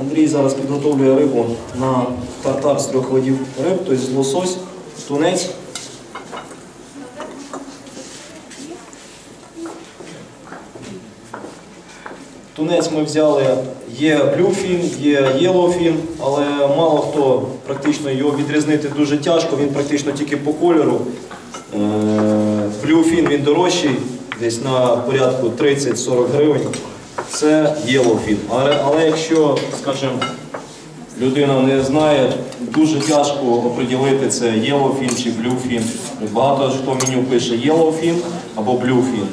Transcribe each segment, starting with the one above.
Андрій зараз підготовлює рибу на тартар з трьох видів риб, тобто лосось, тунець. Тунець ми взяли, є блюфін, є єлоуфін, але мало хто практично його відрізнити дуже тяжко, він практично тільки по кольору. Е, Блюфін він дорожчий, десь на порядку 30-40 гривень. Це єлофіт. Але, але якщо, скажімо, людина не знає, дуже тяжко оприділити це єлофін чи блюфін. Багато хто меню пише єлофін або блюфін.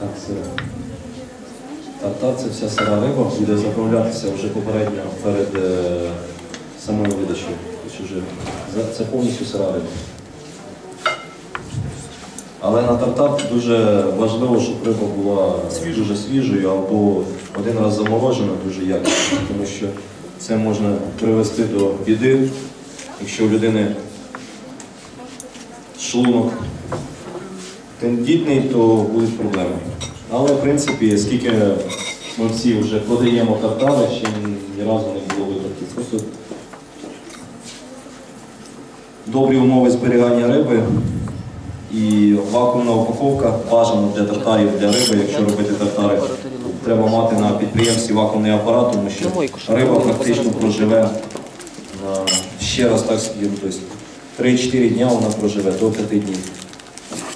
Так, сира. Тартар це вся сира риба, буде заправлятися вже попередньо перед е, самою видачею. Це повністю сира риба. Але на тартар дуже важливо, щоб риба була дуже свіжою або один раз заморожена дуже якісно, тому що це можна привести до біди, якщо у людини шлунок тендітний, то будуть проблеми. Але в принципі, скільки ми всі вже подаємо тартари, ще ні разу не було випадків. Просто добрі умови зберігання риби і вакуумна упаковка бажано для тартарів, для риби, якщо робити тартари. Треба мати на підприємстві вакуумний апарат, тому що риба практично проживе ще раз так тобто 3-4 дня вона проживе до 5 днів.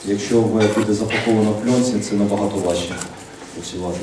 Якщо буде запаковано в пленці, це набагато важче працювати.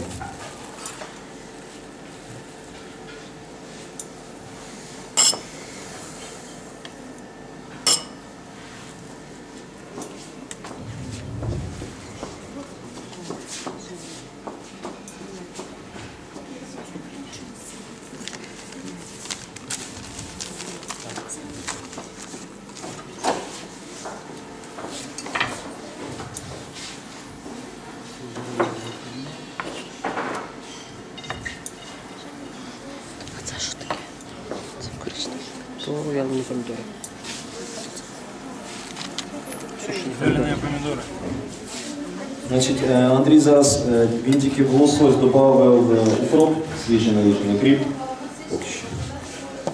Це. То не помідори. Жареные помидоры. Значить, е, Андрій зараз е, він тільки в лосось додав е, укроп, свіжий наліжений кріп. Поки що.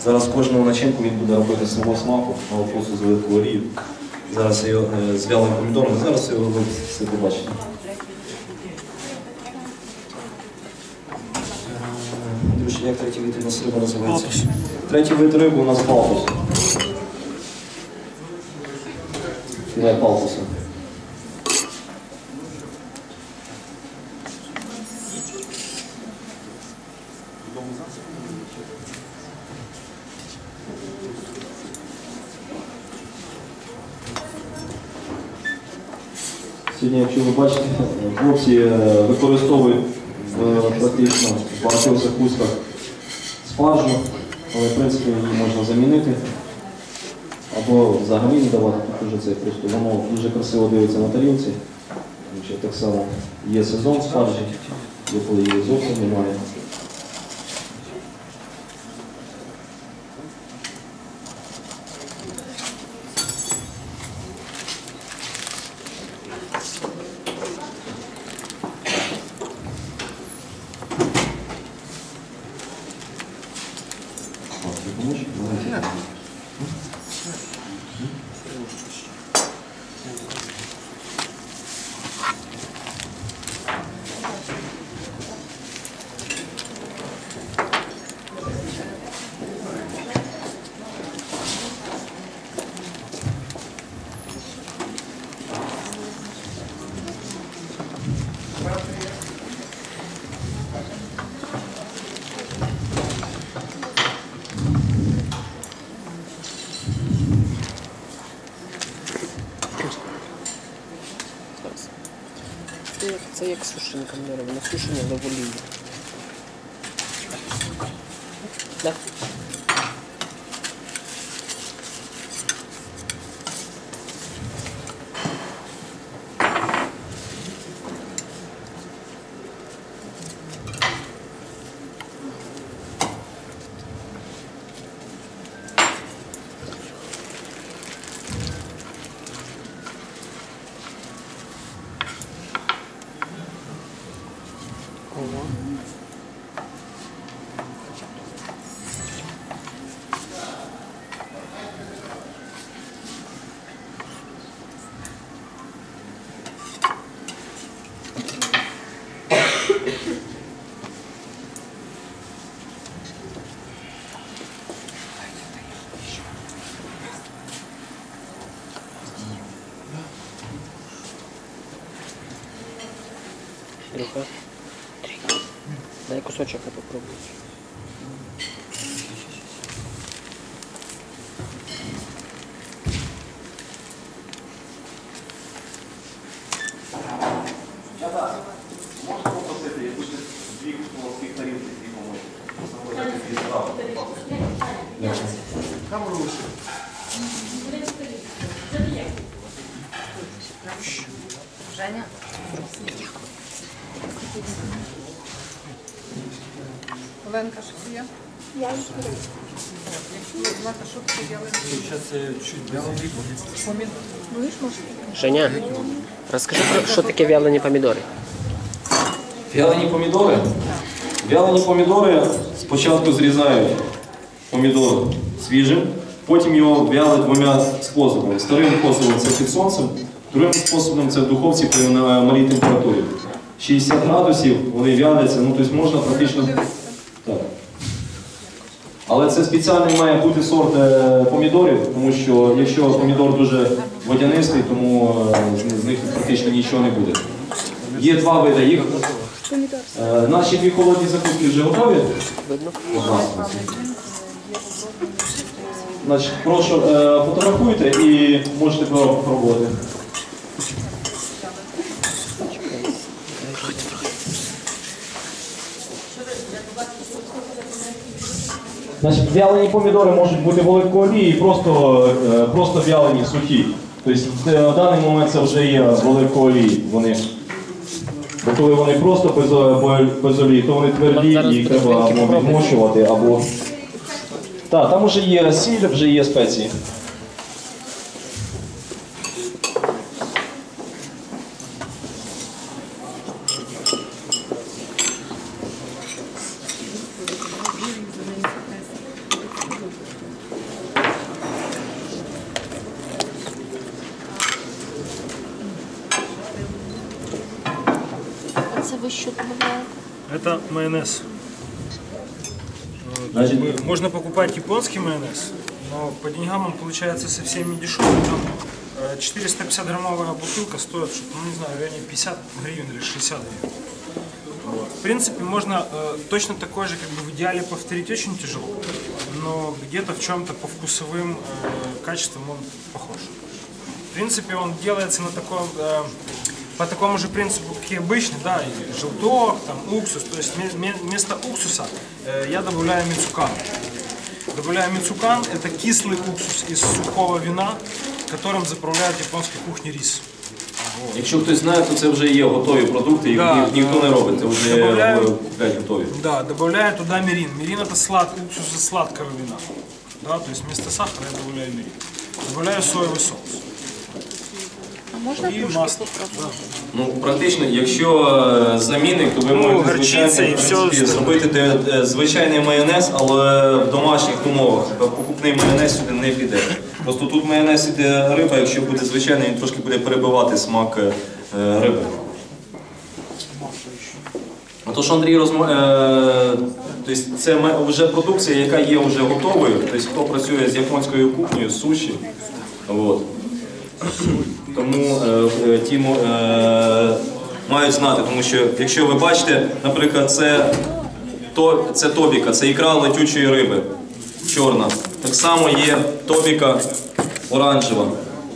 Зараз кожну начинку він буде робити свого смаку, на вкусу з оливкову олію. Зараз його з вялим помідором, зараз його ви все побачите. Е, Друзі, як третій вид у нас риба називається? Третій вид риби у нас палпус. Філе палпуса. Сьогодні, якщо ви бачите, хлопці е, використовують в практично в багатьох закусках спаржу, але в принципі її можна замінити або взагалі не давати, тут вже це просто воно дуже красиво дивиться на тарілці. Так само є сезон спаржі, коли її зовсім немає. Це як сушенка не робимо, сушення доволі. Так. Socio може? Женя, розкажи що таке вялені помідори. Вялені помідори. Вялені помідори спочатку зрізають помідор свіжим, потім його вялять двома способами. Старим способом це під сонцем, другим способом це в духовці при малій температурі. 60 градусів вони вяляться, ну тобто можна практично. Але це спеціальний має бути сорт е, помідорів, тому що якщо помідор дуже водянистий, тому е, з- них практично нічого не буде. Є два види їх. Е, Наші дві холодні закуски вже готові. Значить, прошу, фотографуйте і можете попробувати. Значить, вялені помідори можуть бути в оливковій і просто, е, просто вялені сухі. Тобто е, в даний момент це вже є в вони. Бо коли вони просто без, без олії, то вони тверді, їх треба або відмочувати, або. Так, там вже є сіль, вже є спеції. Що додаєте? Это майонез. Вот, Значит- бы Можно покупать японский майонез, но по деньгам он получается совсем не дешевый. Там э, 450 граммовая бутылка стоит, ну не знаю, в районе 50 гривен или 60 гривен. Вот. В принципе, можно э, точно такой же, как бы в идеале повторить очень тяжело, но где-то в чем-то по вкусовым э, качествам он похож. В принципе, он делается на таком, э, по такому же принципу, как и обычный, да, и желток, там, уксус. То есть ме- ме- вместо уксуса э, я добавляю мицукан. Добавляю мицукан, это кислый уксус из сухого вина, которым заправляют в японской кухне рис. Якщо хтось знає, то це вже є готові продукти, їх Да, ні- ніхто е, не робить, це вже добавляю. е, купляють готові. Да, добавляю туда мирин. Мирин это слад, уксус из сладкого вина. Да, то есть вместо сахара я добавляю мирин. Добавляю соевый соус. А можна І трошки масло. попробувати? Ну, практично, якщо е, замінник, то ви Ну, можете горчиця звичайно, і в все принципі, остальне. зробити де- де звичайний майонез, але в домашніх умовах. Покупний майонез сюди не піде. Просто тут майонез іде риба, якщо буде звичайний, він трошки буде перебивати смак е, риби. А то, що Андрій розмо... е, тобто це ме- вже продукція, яка є вже готовою. Тобто хто працює з японською кухнею, з суші. От. Тому е, е, ті е, мають знати, тому що якщо ви бачите, наприклад, це це тобіка, це ікра летючої риби чорна. Так само є тобіка оранжева.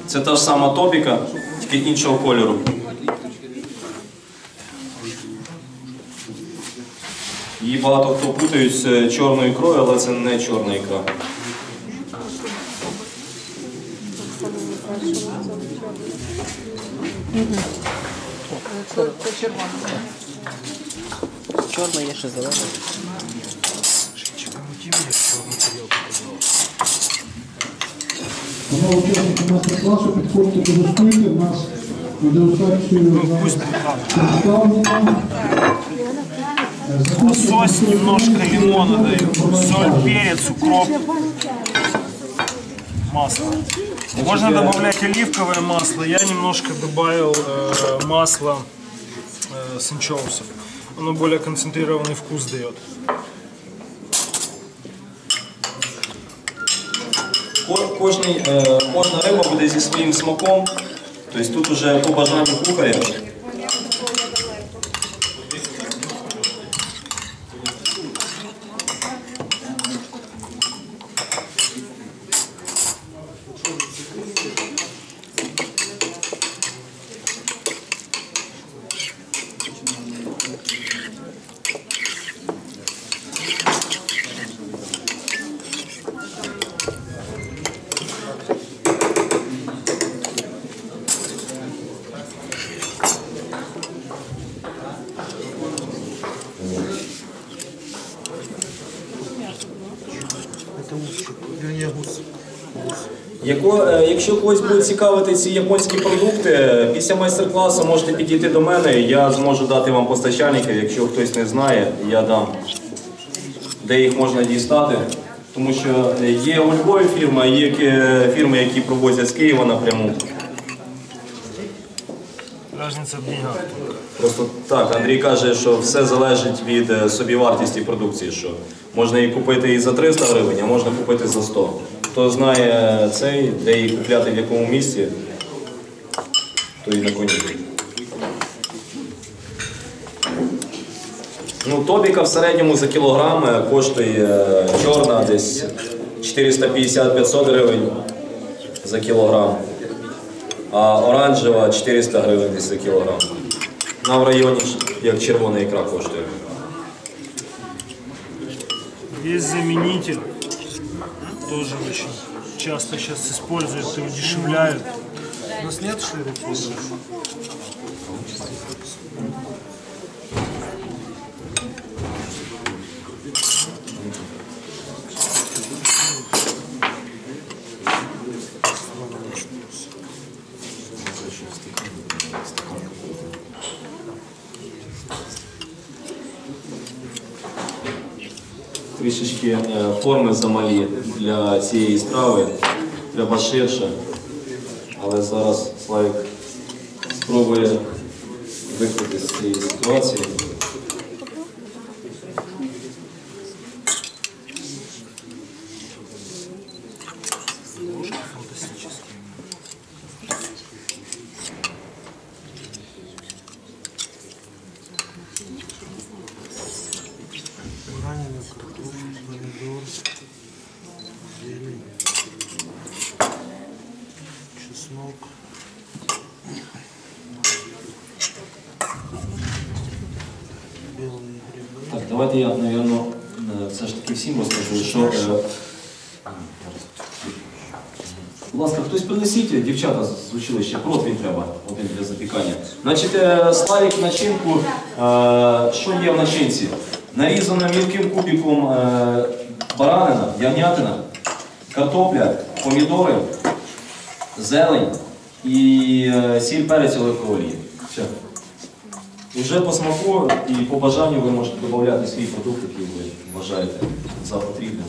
Це та ж сама тобіка, тільки іншого кольору. Її багато хто путають з чорною ікрою, але це не чорна ікра. Чорна є ще зелена. Тому учасники мастер-класу підходьте, дегустуйте. У нас на дегустацію представлено. Лосось, немножко лимона даю. Соль, перец, укроп. Масло. Можно добавлять оливковое масло. Я немножко добавил э, масла э, с анчоусов. Оно более концентрированный вкус дает. Ко- Кожний, е, кожна риба буде зі своїм смаком. Тобто тут уже по бажанню кухаря. Яко, е, якщо когось будуть цікавити ці японські продукти, після майстер-класу можете підійти до мене, я зможу дати вам постачальників. Якщо хтось не знає, я дам, де їх можна дістати. Тому що є у Львові фірма, є фірми, які провозять з Києва напряму. Просто так, Андрій каже, що все залежить від е, собівартості продукції, що можна її купити і за 300 гривень, а можна купити за 100. Хто знає цей, де її купляти в якому місці, то і на коні. Ну, тобіка в середньому за кілограм е, коштує е, чорна десь 450-500 гривень за кілограм, а оранжева 400 гривень десь за кілограм. На в районі, як червона ікра коштує. Есть заменитель, тоже очень часто сейчас используют и удешевляют. У нас нет что Трішечки е, форми замалі для цієї страви. Треба ширше. Але зараз Славік спробує виходити з цієї ситуації. Давайте я, напевно, все ж таки всім розкажу, що. е, Будь ласка, хтось принесіть, дівчата з училища, противень треба один для запікання. Значить, е, Славік начинку, е, що є в начинці? Нарізано мілким кубиком е, баранина, ягнятина, картопля, помідори, зелень і е, сіль перець оливкової. Все. І вже по смаку і по бажанню ви можете додати свій продукт, який ви вважаєте за потрібне.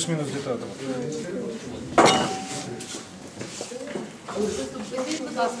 Плюс-мінус где-то будь ласка.